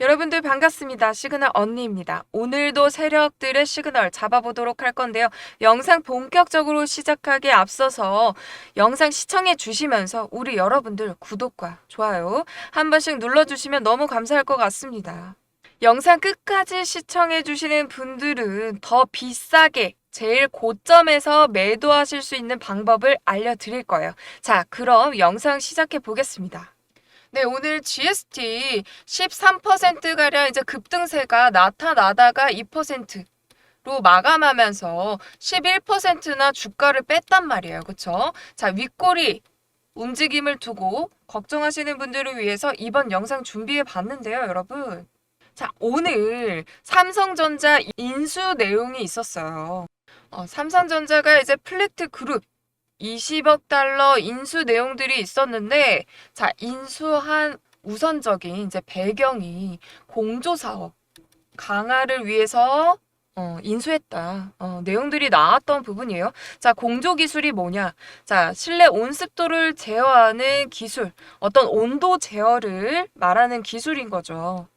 여러분들 반갑습니다. 시그널 언니입니다. 오늘도 세력들의 시그널 잡아보도록 할 건데요. 영상 본격적으로 시작하기에 앞서서 영상 시청해 주시면서 우리 여러분들 구독과 좋아요 한 번씩 눌러주시면 너무 감사할 것 같습니다. 영상 끝까지 시청해 주시는 분들은 더 비싸게 제일 고점에서 매도하실 수 있는 방법을 알려드릴 거예요. 자, 그럼 영상 시작해 보겠습니다. 네, 오늘 GST 13%가량 이제 급등세가 나타나다가 2%로 마감하면서 11%나 주가를 뺐단 말이에요. 그쵸? 자, 윗꼬리 움직임을 두고 걱정하시는 분들을 위해서 이번 영상 준비해 봤는데요, 여러분. 자, 오늘 삼성전자 인수 내용이 있었어요. 어, 삼성전자가 이제 플렉트 그룹 20억 달러 인수 내용들이 있었는데, 자, 인수한 우선적인 이제 배경이 공조 사업 강화를 위해서 어, 인수했다. 어, 내용들이 나왔던 부분이에요. 자, 공조 기술이 뭐냐? 자, 실내 온습도를 제어하는 기술, 어떤 온도 제어를 말하는 기술인 거죠.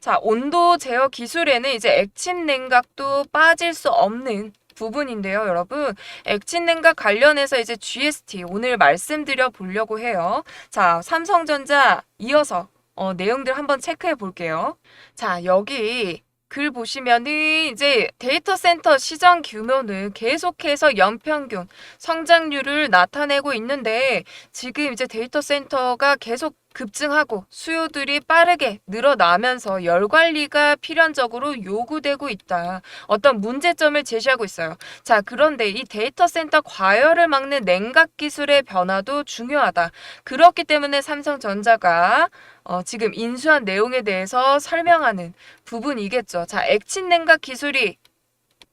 자, 온도 제어 기술에는 이제 액침 냉각도 빠질 수 없는 부분인데요, 여러분. 액침 냉각 관련해서 이제 GST 오늘 말씀드려 보려고 해요. 자, 삼성전자 이어서 어, 내용들 한번 체크해 볼게요. 자, 여기 글 보시면은 이제 데이터 센터 시장 규모는 계속해서 연평균 성장률을 나타내고 있는데 지금 이제 데이터 센터가 계속 급증하고 수요들이 빠르게 늘어나면서 열 관리가 필연적으로 요구되고 있다. 어떤 문제점을 제시하고 있어요. 자, 그런데 이 데이터 센터 과열을 막는 냉각 기술의 변화도 중요하다. 그렇기 때문에 삼성전자가 어, 지금 인수한 내용에 대해서 설명하는 부분이겠죠. 자, 액친 냉각 기술이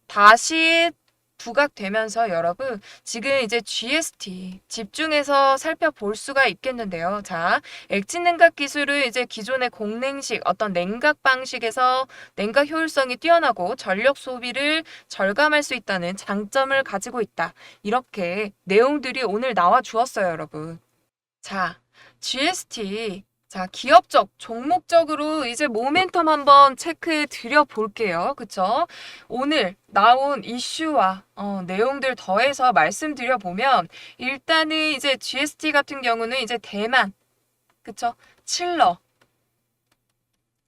다시 부각되면서 여러분 지금 이제 GST 집중해서 살펴볼 수가 있겠는데요. 자, 액진 냉각 기술은 이제 기존의 공냉식 어떤 냉각 방식에서 냉각 효율성이 뛰어나고 전력 소비를 절감할 수 있다는 장점을 가지고 있다. 이렇게 내용들이 오늘 나와 주었어요, 여러분. 자, GST 자, 기업적, 종목적으로 이제 모멘텀 한번 체크해 드려 볼게요. 그쵸? 오늘 나온 이슈와 어, 내용들 더해서 말씀드려 보면 일단은 이제 GST 같은 경우는 이제 대만, 그쵸? 칠러.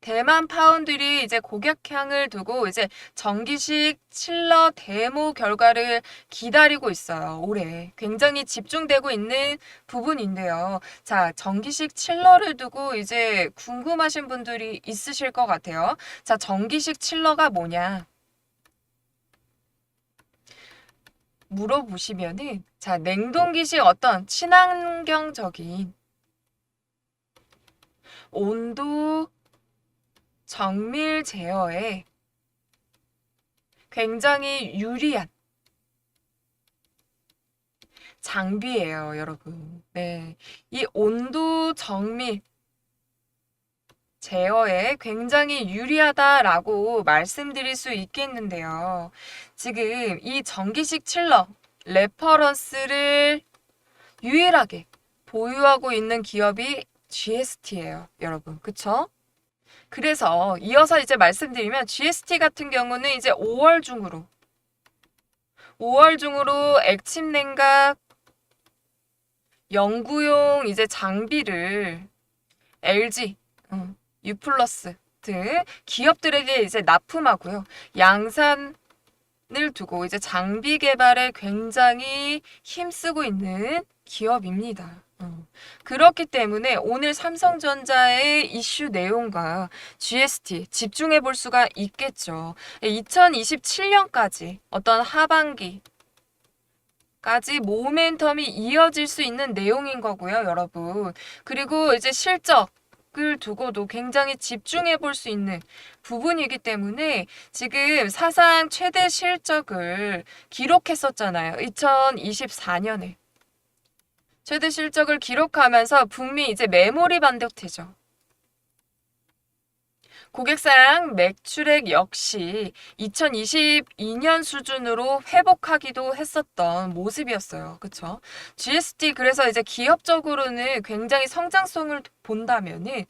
대만 파운드리 이제 고객향을 두고 이제 정기식 칠러 데모 결과를 기다리고 있어요. 올해 굉장히 집중되고 있는 부분인데요. 자, 정기식 칠러를 두고 이제 궁금하신 분들이 있으실 것 같아요. 자, 정기식 칠러가 뭐냐? 물어보시면은 자, 냉동기식 어떤 친환경적인 온도 정밀 제어에 굉장히 유리한 장비예요, 여러분. 네. 이 온도 정밀 제어에 굉장히 유리하다라고 말씀드릴 수 있겠는데요. 지금 이 전기식 칠러 레퍼런스를 유일하게 보유하고 있는 기업이 GST예요, 여러분. 그쵸? 그래서 이어서 이제 말씀드리면 GST 같은 경우는 이제 5월 중으로 5월 중으로 액침 냉각 연구용 이제 장비를 LG, 음, 유플러스 등 기업들에게 이제 납품하고요. 양산 을 두고 이제 장비 개발에 굉장히 힘쓰고 있는 기업입니다. 어. 그렇기 때문에 오늘 삼성전자의 이슈 내용과 GST 집중해 볼 수가 있겠죠. 2027년까지 어떤 하반기 까지 모멘텀이 이어질 수 있는 내용인 거고요, 여러분. 그리고 이제 실적 을 두고도 굉장히 집중해 볼 수 있는 부분이기 때문에 지금 사상 최대 실적을 기록했었잖아요. 2024년에. 최대 실적을 기록하면서 북미 이제 메모리 반도체죠. 고객사양 매출액 역시 2022년 수준으로 회복하기도 했었던 모습이었어요. 그쵸? GST 그래서 이제 기업적으로는 굉장히 성장성을 본다면은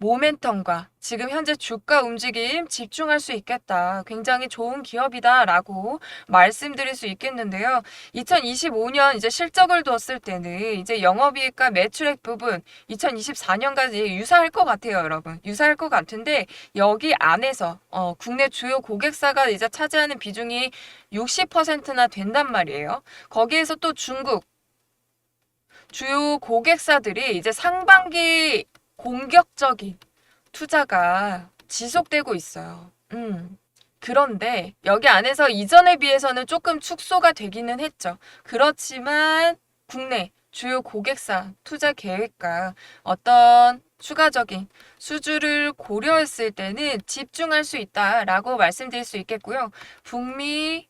모멘텀과 지금 현재 주가 움직임 집중할 수 있겠다. 굉장히 좋은 기업이다라고 말씀드릴 수 있겠는데요. 2025년 이제 실적을 두었을 때는 이제 영업이익과 매출액 부분 2024년까지 유사할 것 같아요, 여러분. 유사할 것 같은데 여기 안에서 어, 국내 주요 고객사가 이제 차지하는 비중이 60%나 된단 말이에요. 거기에서 또 중국 주요 고객사들이 이제 상반기 공격적인 투자가 지속되고 있어요. 음. 그런데 여기 안에서 이전에 비해서는 조금 축소가 되기는 했죠. 그렇지만 국내 주요 고객사 투자 계획과 어떤 추가적인 수주를 고려했을 때는 집중할 수 있다라고 말씀드릴 수 있겠고요. 북미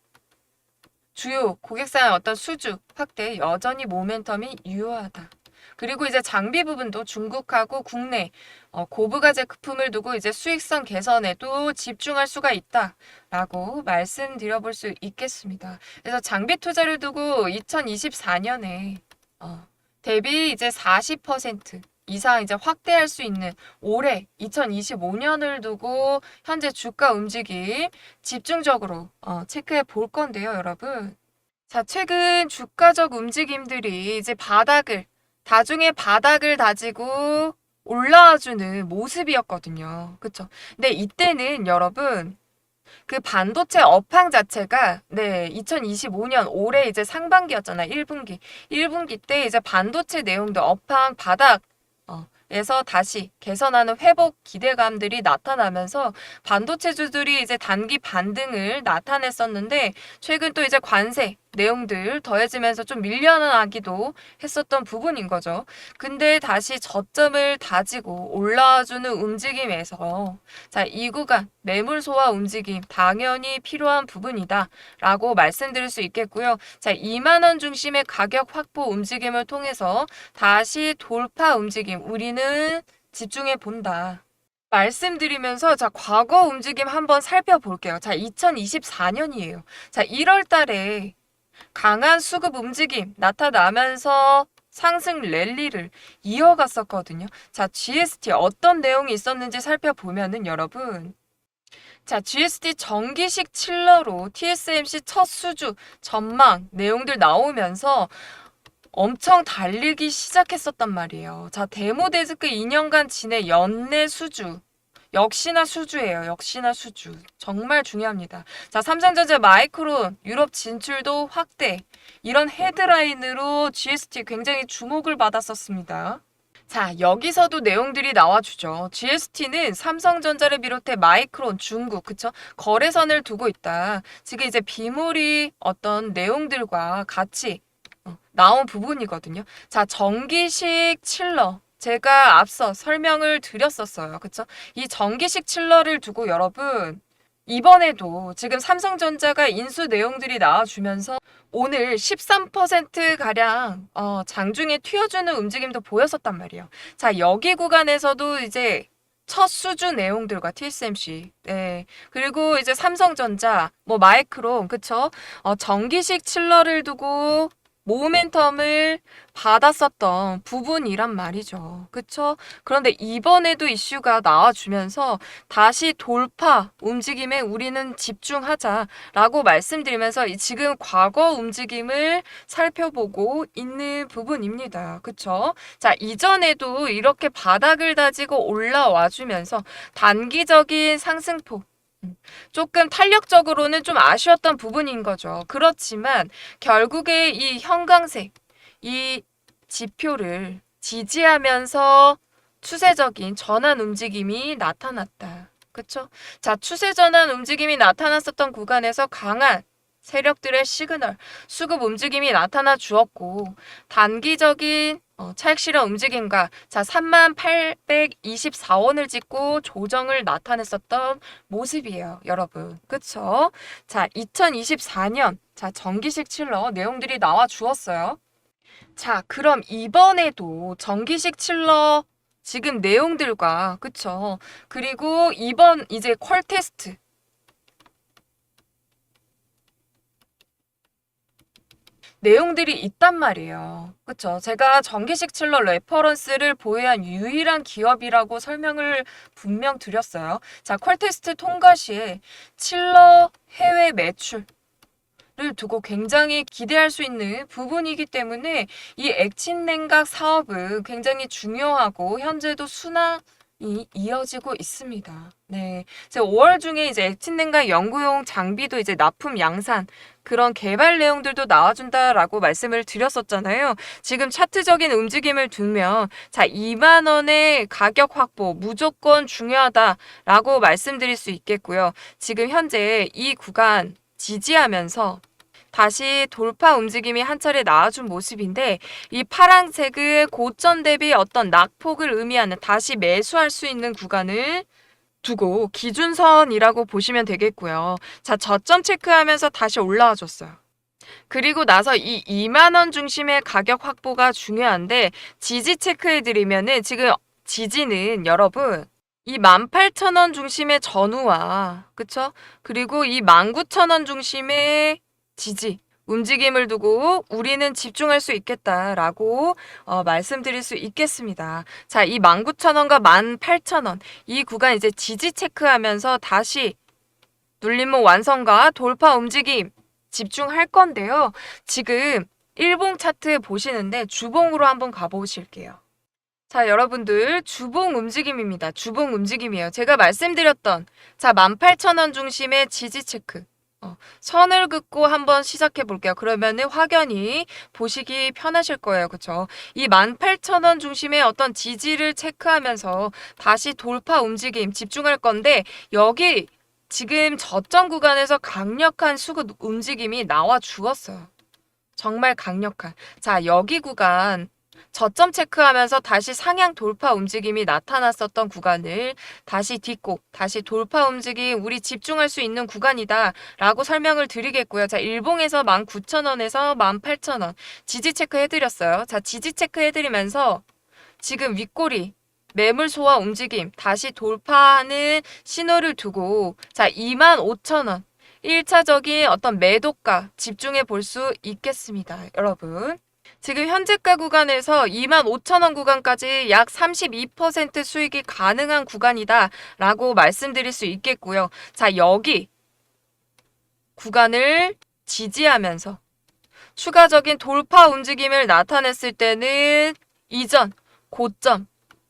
주요 고객사의 어떤 수주 확대 여전히 모멘텀이 유효하다. 그리고 이제 장비 부분도 중국하고 국내 어, 고부가 제품을 두고 이제 수익성 개선에도 집중할 수가 있다라고 말씀드려 볼 수 있겠습니다. 그래서 장비 투자를 두고 2024년에 어, 대비 이제 40% 이상 이제 확대할 수 있는 올해 2025년을 두고 현재 주가 움직임 집중적으로 어, 체크해 볼 건데요, 여러분. 자, 최근 주가적 움직임들이 이제 바닥을 다중에 바닥을 다지고 올라와주는 모습이었거든요. 그쵸? 근데 이때는 여러분, 그 반도체 업황 자체가, 네, 2025년 올해 이제 상반기였잖아요. 1분기. 1분기 때 이제 반도체 내용도 업황 바닥, 어, 에서 다시 개선하는 회복 기대감들이 나타나면서 반도체주들이 이제 단기 반등을 나타냈었는데 최근 또 이제 관세 내용들 더해지면서 좀 밀려나기도 했었던 부분인 거죠. 근데 다시 저점을 다지고 올라와주는 움직임에서 자, 이 구간 매물 소화 움직임 당연히 필요한 부분이다 라고 말씀드릴 수 있겠고요. 자, 2만 원 중심의 가격 확보 움직임을 통해서 다시 돌파 움직임 우리는 집중해 본다. 말씀드리면서 자 과거 움직임 한번 살펴볼게요. 자 2024년이에요. 자 1월 달에 강한 수급 움직임 나타나면서 상승 랠리를 이어갔었거든요. 자, GST 어떤 내용이 있었는지 살펴보면은 여러분. 자, GST 정기식 칠러로 TSMC 첫 수주 전망 내용들 나오면서 엄청 달리기 시작했었단 말이에요. 자, 데모 데스크 2년간 지내 연내 수주. 역시나 수주예요. 역시나 수주. 정말 중요합니다. 자, 삼성전자 마이크론 유럽 진출도 확대. 이런 헤드라인으로 GST 굉장히 주목을 받았었습니다. 자, 여기서도 내용들이 나와주죠. GST는 삼성전자를 비롯해 마이크론, 중국, 그쵸? 거래선을 두고 있다. 지금 이제 비물이 어떤 내용들과 같이 어, 나온 부분이거든요. 자, 전기식 칠러. 제가 앞서 설명을 드렸었어요. 그쵸? 이 전기식 칠러를 두고 여러분, 이번에도 지금 삼성전자가 인수 내용들이 나와주면서 오늘 13%가량 어, 장중에 튀어주는 움직임도 보였었단 말이에요. 자, 여기 구간에서도 이제 첫 수주 내용들과 TSMC, 네. 그리고 이제 삼성전자, 뭐 마이크론, 그쵸? 어, 전기식 칠러를 두고 모멘텀을 받았었던 부분이란 말이죠. 그쵸? 그런데 이번에도 이슈가 나와주면서 다시 돌파 움직임에 우리는 집중하자라고 말씀드리면서 지금 과거 움직임을 살펴보고 있는 부분입니다. 그쵸? 자, 이전에도 이렇게 바닥을 다지고 올라와 주면서 단기적인 상승폭 음, 조금 탄력적으로는 좀 아쉬웠던 부분인 거죠. 그렇지만 결국에 이 형광색, 이 지표를 지지하면서 추세적인 전환 움직임이 나타났다. 그쵸? 자, 추세 전환 움직임이 나타났었던 구간에서 강한 세력들의 시그널, 수급 움직임이 나타나 주었고, 단기적인 어, 차익 실현 움직임과 자 3824원을 찍고 조정을 나타냈었던 모습이에요, 여러분. 그쵸? 자, 2024년 자 전기식 칠러 내용들이 나와 주었어요. 자, 그럼 이번에도 전기식 칠러 지금 내용들과 그쵸? 그리고 이번 이제 퀄 테스트 내용들이 있단 말이에요. 그쵸? 제가 전기식 칠러 레퍼런스를 보유한 유일한 기업이라고 설명을 분명 드렸어요. 자, 퀄테스트 통과 시에 칠러 해외 매출 를 두고 굉장히 기대할 수 있는 부분이기 때문에 이 액친 냉각 사업은 굉장히 중요하고 현재도 순항 이 이어지고 있습니다. 네. 제가 5월 중에 이제 냉각 연구용 장비도 이제 납품 양산 그런 개발 내용들도 나와준다라고 말씀을 드렸었잖아요. 지금 차트적인 움직임을 두면 자 2만 원의 가격 확보 무조건 중요하다라고 말씀드릴 수 있겠고요. 지금 현재 이 구간 지지하면서 다시 돌파 움직임이 한 차례 나와준 모습인데 이 파란색은 고점 대비 어떤 낙폭을 의미하는 다시 매수할 수 있는 구간을 두고 기준선이라고 보시면 되겠고요. 자, 저점 체크하면서 다시 올라와 줬어요. 그리고 나서 이 2만 원 중심의 가격 확보가 중요한데 지지 체크해 드리면은 지금 지지는 여러분 이 18,000원 중심의 전후와 그쵸? 그리고 이 19,000원 중심의 지지 움직임을 두고 우리는 집중할 수 있겠다라고 어, 말씀드릴 수 있겠습니다. 자, 이 19,000원과 18,000원 이 구간 이제 지지 체크하면서 다시 눌림목 완성과 돌파 움직임 집중할 건데요. 지금 일봉 차트 보시는데 주봉으로 한번 가보실게요. 자, 여러분들 주봉 움직임입니다. 주봉 움직임이에요. 제가 말씀드렸던 자, 18,000원 중심의 지지 체크. 어, 선을 긋고 한번 시작해 볼게요. 그러면은 확연히 보시기 편하실 거예요. 그쵸? 이 18,000원 중심의 어떤 지지를 체크하면서 다시 돌파 움직임 집중할 건데 여기 지금 저점 구간에서 강력한 수급 움직임이 나와 주었어요. 정말 강력한. 자, 여기 구간 저점 체크하면서 다시 상향 돌파 움직임이 나타났었던 구간을 다시 딛고 다시 돌파 움직임 우리 집중할 수 있는 구간이다 라고 설명을 드리겠고요. 자, 일봉에서 19,000원에서 18,000원 지지 체크 해드렸어요. 자, 지지 체크 해드리면서 지금 윗꼬리 매물 소화 움직임 다시 돌파하는 신호를 두고 자 25,000원 1차적인 어떤 매도가 집중해 볼 수 있겠습니다. 여러분. 지금 현재가 구간에서 25,000원 구간까지 약 32% 수익이 가능한 구간이다 라고 말씀드릴 수 있겠고요. 자, 여기 구간을 지지하면서 추가적인 돌파 움직임을 나타냈을 때는 이전 고점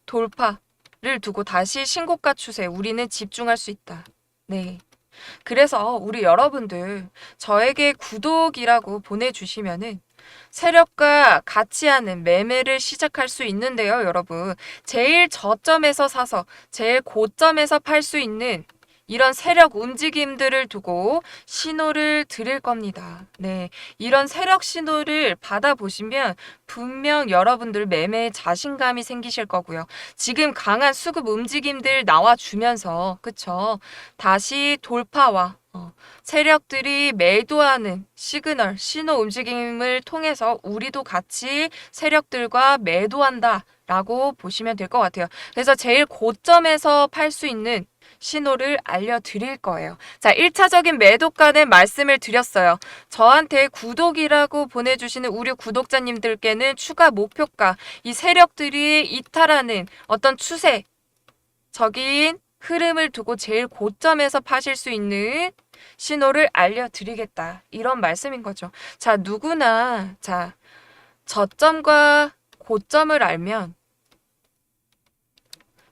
돌파를 두고 다시 신고가 추세 우리는 집중할 수 있다. 네. 그래서 우리 여러분들 저에게 구독이라고 보내주시면은 세력과 같이 하는 매매를 시작할 수 있는데요, 여러분. 제일 저점에서 사서 제일 고점에서 팔 수 있는 이런 세력 움직임들을 두고 신호를 드릴 겁니다. 네. 이런 세력 신호를 받아보시면 분명 여러분들 매매에 자신감이 생기실 거고요. 지금 강한 수급 움직임들 나와주면서, 그쵸? 다시 돌파와 어, 세력들이 매도하는 시그널, 신호 움직임을 통해서 우리도 같이 세력들과 매도한다. 라고 보시면 될 것 같아요. 그래서 제일 고점에서 팔 수 있는 신호를 알려드릴 거예요. 자, 1차적인 매도가는 말씀을 드렸어요. 저한테 구독이라고 보내주시는 우리 구독자님들께는 추가 목표가, 이 세력들이 이탈하는 어떤 추세 적인 흐름을 두고 제일 고점에서 파실 수 있는 신호를 알려드리겠다. 이런 말씀인 거죠. 자, 누구나, 자, 저점과 고점을 알면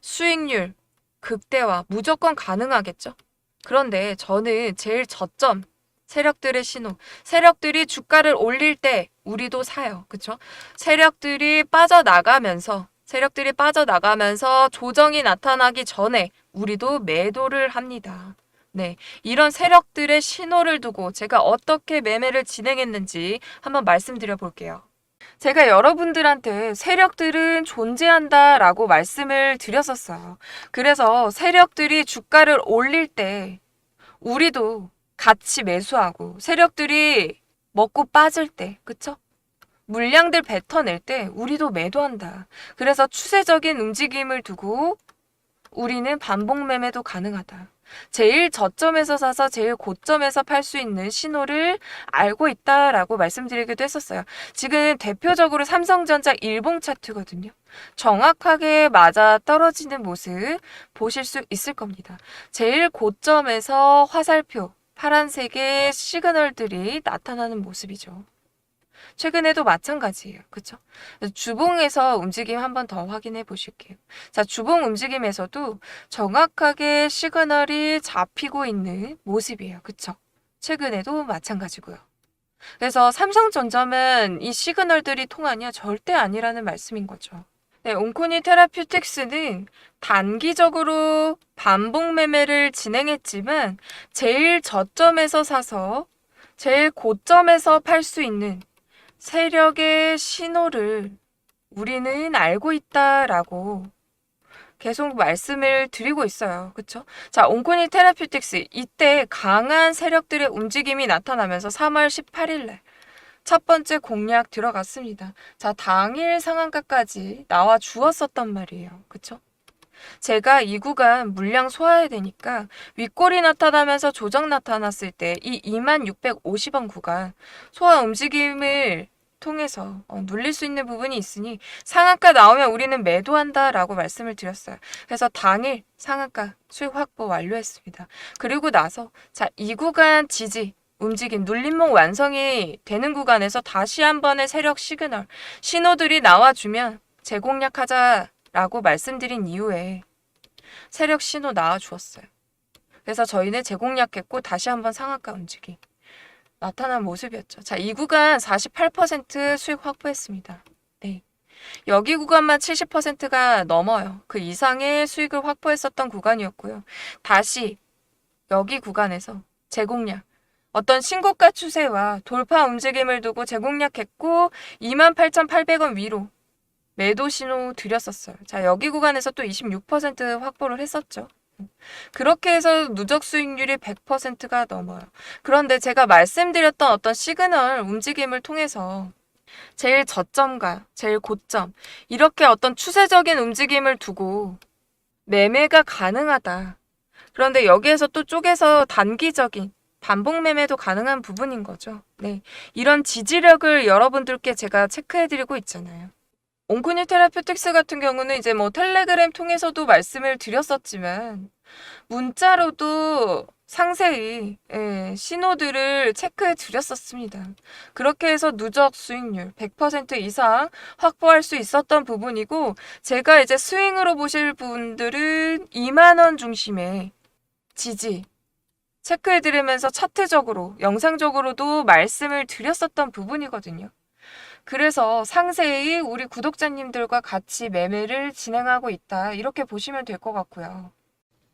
수익률, 극대화 무조건 가능하겠죠. 그런데 저는 제일 저점 세력들의 신호, 세력들이 주가를 올릴 때 우리도 사요. 그쵸? 세력들이 빠져나가면서 세력들이 빠져나가면서 조정이 나타나기 전에 우리도 매도를 합니다. 네. 이런 세력들의 신호를 두고 제가 어떻게 매매를 진행했는지 한번 말씀드려 볼게요. 제가 여러분들한테 세력들은 존재한다 라고 말씀을 드렸었어요. 그래서 세력들이 주가를 올릴 때 우리도 같이 매수하고 세력들이 먹고 빠질 때, 그쵸? 물량들 뱉어낼 때 우리도 매도한다. 그래서 추세적인 움직임을 두고 우리는 반복 매매도 가능하다. 제일 저점에서 사서 제일 고점에서 팔 수 있는 신호를 알고 있다라고 말씀드리기도 했었어요. 지금 대표적으로 삼성전자 일봉 차트거든요. 정확하게 맞아 떨어지는 모습 보실 수 있을 겁니다. 제일 고점에서 화살표, 파란색의 시그널들이 나타나는 모습이죠. 최근에도 마찬가지예요. 그쵸? 주봉에서 움직임 한 번 더 확인해 보실게요. 자, 주봉 움직임에서도 정확하게 시그널이 잡히고 있는 모습이에요. 그쵸? 최근에도 마찬가지고요. 그래서 삼성전자는 이 시그널들이 통하냐? 절대 아니라는 말씀인 거죠. 네, 온코니 테라퓨틱스는 단기적으로 반복 매매를 진행했지만 제일 저점에서 사서 제일 고점에서 팔 수 있는 세력의 신호를 우리는 알고 있다라고 계속 말씀을 드리고 있어요. 그쵸? 자, 온코니 테라퓨틱스. 이때 강한 세력들의 움직임이 나타나면서 3월 18일날 첫 번째 공략 들어갔습니다. 자, 당일 상한가까지 나와 주었었단 말이에요. 그쵸? 제가 이 구간 물량 소화해야 되니까 윗골이 나타나면서 조정 나타났을 때 이 2650원 구간 소화 움직임을 통해서 어, 눌릴 수 있는 부분이 있으니 상한가 나오면 우리는 매도한다라고 말씀을 드렸어요. 그래서 당일 상한가 수익 확보 완료했습니다. 그리고 나서 자, 이 구간 지지 움직임 눌림목 완성이 되는 구간에서 다시 한 번의 세력 시그널 신호들이 나와주면 재공략하자라고 말씀드린 이후에 세력 신호 나와주었어요. 그래서 저희는 재공략했고 다시 한번 상한가 움직임 나타난 모습이었죠. 자, 이 구간 48% 수익 확보했습니다. 네. 여기 구간만 70%가 넘어요. 그 이상의 수익을 확보했었던 구간이었고요. 다시 여기 구간에서 재공략 어떤 신고가 추세와 돌파 움직임을 두고 재공략했고 28,800원 위로 매도 신호 드렸었어요. 자, 여기 구간에서 또 26% 확보를 했었죠. 그렇게 해서 누적 수익률이 100%가 넘어요. 그런데 제가 말씀드렸던 어떤 시그널 움직임을 통해서 제일 저점과 제일 고점, 이렇게 어떤 추세적인 움직임을 두고 매매가 가능하다. 그런데 여기에서 또 쪼개서 단기적인 반복 매매도 가능한 부분인 거죠. 네. 이런 지지력을 여러분들께 제가 체크해드리고 있잖아요. 온코니 테라퓨틱스 같은 경우는 이제 뭐 텔레그램 통해서도 말씀을 드렸었지만 문자로도 상세히 예, 신호들을 체크해 드렸었습니다. 그렇게 해서 누적 수익률 100% 이상 확보할 수 있었던 부분이고 제가 이제 스윙으로 보실 분들은 2만 원 중심의 지지 체크해 드리면서 차트적으로 영상적으로도 말씀을 드렸었던 부분이거든요. 그래서 상세히 우리 구독자님들과 같이 매매를 진행하고 있다. 이렇게 보시면 될 것 같고요.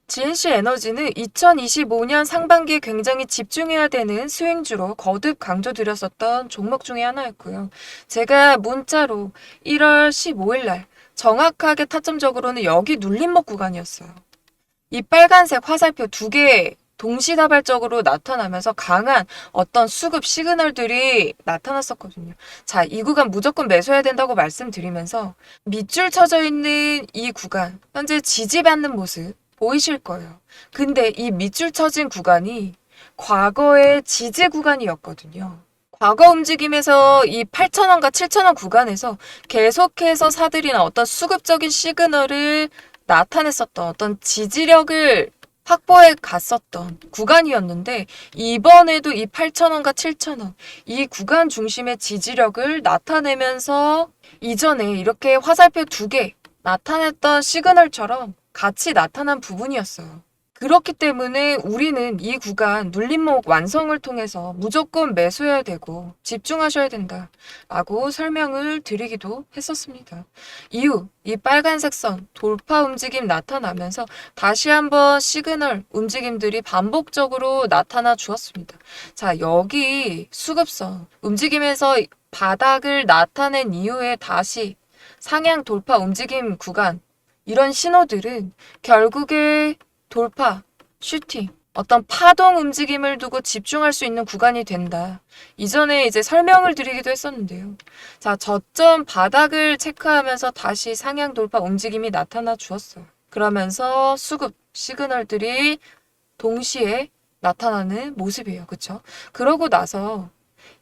GNC 에너지는 2025년 상반기에 굉장히 집중해야 되는 수행주로 거듭 강조드렸었던 종목 중에 하나였고요. 제가 문자로 1월 15일 날 정확하게 타점적으로는 여기 눌림목 구간이었어요. 이 빨간색 화살표 두 개 동시다발적으로 나타나면서 강한 어떤 수급 시그널들이 나타났었거든요. 자, 이 구간 무조건 매수해야 된다고 말씀드리면서 밑줄 쳐져 있는 이 구간, 현재 지지받는 모습 보이실 거예요. 근데 이 밑줄 쳐진 구간이 과거의 지지 구간이었거든요. 과거 움직임에서 이 8,000원과 7,000원 구간에서 계속해서 사들이나 어떤 수급적인 시그널을 나타냈었던 어떤 지지력을 확보해 갔었던 구간이었는데 이번에도 이 8,000원과 7,000원 이 구간 중심의 지지력을 나타내면서 이전에 이렇게 화살표 두 개 나타냈던 시그널처럼 같이 나타난 부분이었어요. 그렇기 때문에 우리는 이 구간 눌림목 완성을 통해서 무조건 매수해야 되고 집중하셔야 된다. 라고 설명을 드리기도 했었습니다. 이후 이 빨간색 선 돌파 움직임 나타나면서 다시 한번 시그널 움직임들이 반복적으로 나타나 주었습니다. 자, 여기 수급선 움직임에서 바닥을 나타낸 이후에 다시 상향 돌파 움직임 구간 이런 신호들은 결국에 돌파, 슈팅, 어떤 파동 움직임을 두고 집중할 수 있는 구간이 된다. 이전에 이제 설명을 드리기도 했었는데요. 자, 저점 바닥을 체크하면서 다시 상향 돌파 움직임이 나타나 주었어요. 그러면서 수급, 시그널들이 동시에 나타나는 모습이에요. 그쵸? 그러고 나서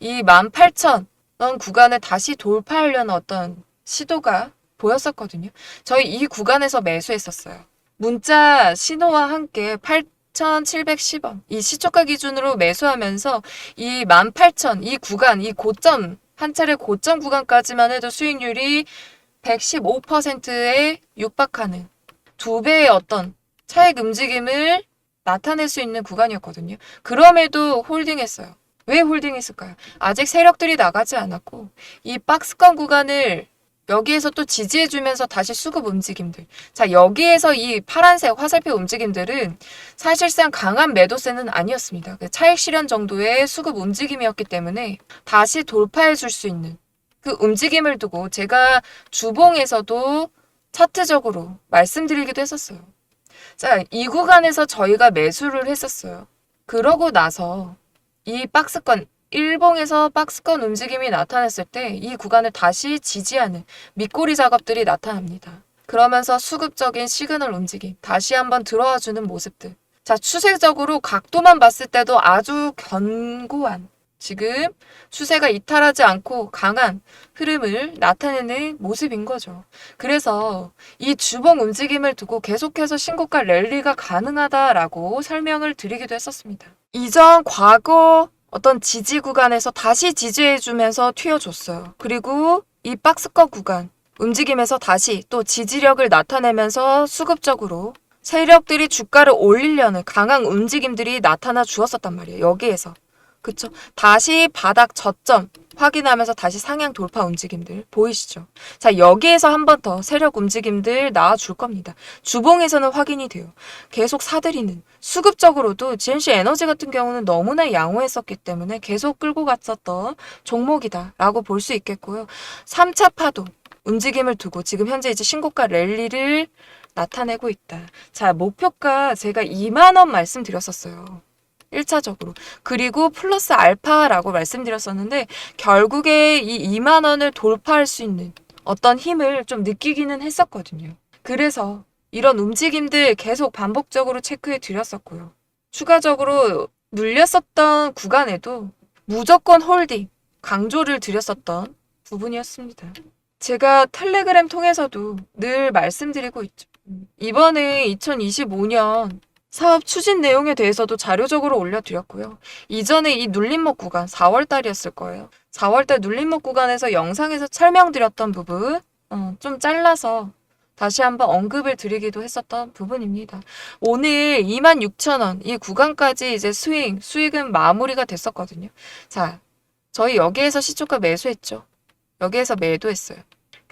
이 18,000원 구간을 다시 돌파하려는 어떤 시도가 보였었거든요. 저희 이 구간에서 매수했었어요. 문자 신호와 함께 8,710원 이 시초가 기준으로 매수하면서 이 18,000 이 구간 이 고점 한 차례 고점 구간까지만 해도 수익률이 115%에 육박하는 두 배의 어떤 차익 움직임을 나타낼 수 있는 구간이었거든요. 그럼에도 홀딩했어요. 왜 홀딩했을까요? 아직 세력들이 나가지 않았고 이 박스권 구간을 여기에서 또 지지해주면서 다시 수급 움직임들. 자, 여기에서 이 파란색 화살표 움직임들은 사실상 강한 매도세는 아니었습니다. 그 차익 실현 정도의 수급 움직임이었기 때문에 다시 돌파해 줄 수 있는 그 움직임을 두고 제가 주봉에서도 차트적으로 말씀드리기도 했었어요. 자, 이 구간에서 저희가 매수를 했었어요. 그러고 나서 이 박스권 일봉에서 박스권 움직임이 나타났을 때 이 구간을 다시 지지하는 밑꼬리 작업들이 나타납니다. 그러면서 수급적인 시그널 움직임 다시 한번 들어와 주는 모습들. 자, 추세적으로 각도만 봤을 때도 아주 견고한 지금 추세가 이탈하지 않고 강한 흐름을 나타내는 모습인 거죠. 그래서 이 주봉 움직임을 두고 계속해서 신고가 랠리가 가능하다라고 설명을 드리기도 했었습니다. 이전 과거 어떤 지지 구간에서 다시 지지해주면서 튀어줬어요. 그리고 이 박스권 구간 움직임에서 다시 또 지지력을 나타내면서 수급적으로 세력들이 주가를 올리려는 강한 움직임들이 나타나 주었었단 말이에요. 여기에서. 그쵸? 다시 바닥 저점 확인하면서 다시 상향 돌파 움직임들 보이시죠? 자, 여기에서 한 번 더 세력 움직임들 나와줄 겁니다. 주봉에서는 확인이 돼요. 계속 사들이는 수급적으로도 GNC 에너지 같은 경우는 너무나 양호했었기 때문에 계속 끌고 갔었던 종목이다라고 볼 수 있겠고요. 3차 파도 움직임을 두고 지금 현재 이제 신고가 랠리를 나타내고 있다. 자, 목표가 제가 2만 원 말씀드렸었어요. 1차적으로. 그리고 플러스 알파라고 말씀드렸었는데 결국에 이 2만 원을 돌파할 수 있는 어떤 힘을 좀 느끼기는 했었거든요. 그래서 이런 움직임들 계속 반복적으로 체크해 드렸었고요. 추가적으로 눌렸었던 구간에도 무조건 홀딩 강조를 드렸었던 부분이었습니다. 제가 텔레그램 통해서도 늘 말씀드리고 있죠. 이번에 2025년 사업 추진 내용에 대해서도 자료적으로 올려드렸고요. 이전에 이 눌림목 구간 4월 달이었을 거예요. 4월 달 눌림목 구간에서 영상에서 설명드렸던 부분 어, 좀 잘라서 다시 한번 언급을 드리기도 했었던 부분입니다. 오늘 26,000원 이 구간까지 이제 수익, 수익은 마무리가 됐었거든요. 자, 저희 여기에서 시초가 매수했죠. 여기에서 매도했어요.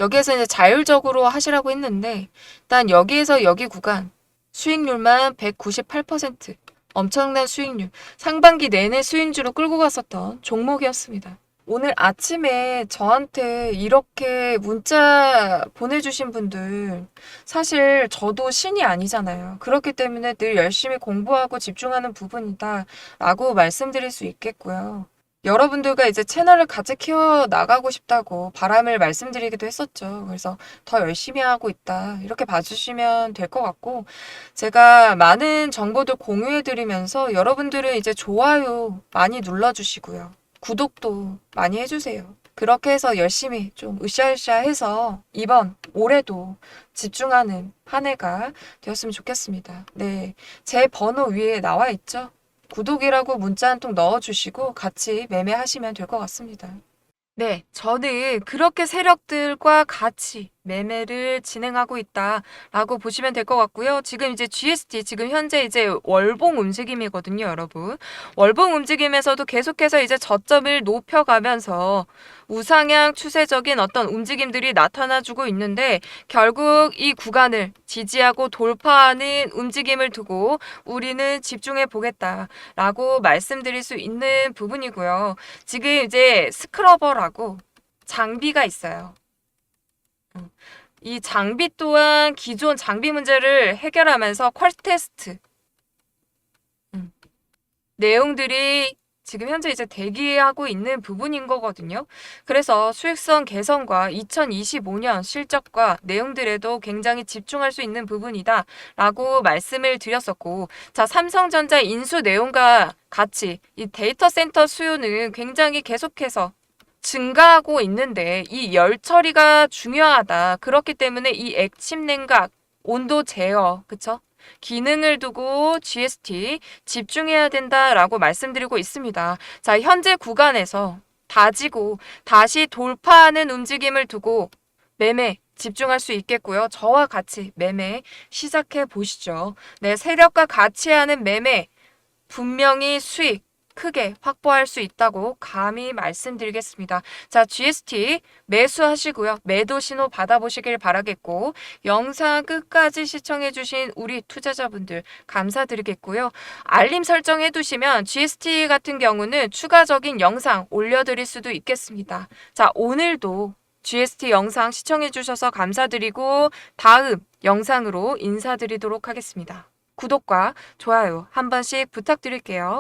여기에서 이제 자율적으로 하시라고 했는데 일단 여기에서 여기 구간 수익률만 198%. 엄청난 수익률. 상반기 내내 수익주로 끌고 갔었던 종목이었습니다. 오늘 아침에 저한테 이렇게 문자 보내주신 분들, 사실 저도 신이 아니잖아요. 그렇기 때문에 늘 열심히 공부하고 집중하는 부분이다. 라고 말씀드릴 수 있겠고요. 여러분들과 이제 채널을 같이 키워 나가고 싶다고 바람을 말씀드리기도 했었죠. 그래서 더 열심히 하고 있다. 이렇게 봐주시면 될 것 같고, 제가 많은 정보들 공유해드리면서 여러분들은 이제 좋아요 많이 눌러주시고요. 구독도 많이 해주세요. 그렇게 해서 열심히 좀 으쌰으쌰 해서 이번 올해도 집중하는 한 해가 되었으면 좋겠습니다. 네. 제 번호 위에 나와 있죠? 구독이라고 문자 한 통 넣어주시고 같이 매매하시면 될 것 같습니다. 네, 저는 그렇게 세력들과 같이 매매를 진행하고 있다라고 보시면 될 것 같고요. 지금 이제 GST 지금 현재 이제 월봉 움직임이거든요, 여러분. 월봉 움직임에서도 계속해서 이제 저점을 높여가면서 우상향 추세적인 어떤 움직임들이 나타나주고 있는데 결국 이 구간을 지지하고 돌파하는 움직임을 두고 우리는 집중해 보겠다라고 말씀드릴 수 있는 부분이고요. 지금 이제 스크러버라고 장비가 있어요. 이 장비 또한 기존 장비 문제를 해결하면서 퀄 테스트 음, 내용들이 지금 현재 이제 대기하고 있는 부분인 거거든요. 그래서 수익성 개선과 2025년 실적과 내용들에도 굉장히 집중할 수 있는 부분이다 라고 말씀을 드렸었고 자 삼성전자 인수 내용과 같이 이 데이터 센터 수요는 굉장히 계속해서 증가하고 있는데 이 열 처리가 중요하다. 그렇기 때문에 이 액침 냉각, 온도 제어, 그쵸? 기능을 두고 GST 집중해야 된다라고 말씀드리고 있습니다. 자, 현재 구간에서 다지고 다시 돌파하는 움직임을 두고 매매 집중할 수 있겠고요. 저와 같이 매매 시작해 보시죠. 네, 세력과 같이 하는 매매 분명히 수익 크게 확보할 수 있다고 감히 말씀드리겠습니다. 자, GST 매수하시고요. 매도 신호 받아보시길 바라겠고, 영상 끝까지 시청해주신 우리 투자자분들 감사드리겠고요. 알림 설정해 두시면 GST 같은 경우는 추가적인 영상 올려드릴 수도 있겠습니다. 자, 오늘도 GST 영상 시청해주셔서 감사드리고, 다음 영상으로 인사드리도록 하겠습니다. 구독과 좋아요 한 번씩 부탁드릴게요.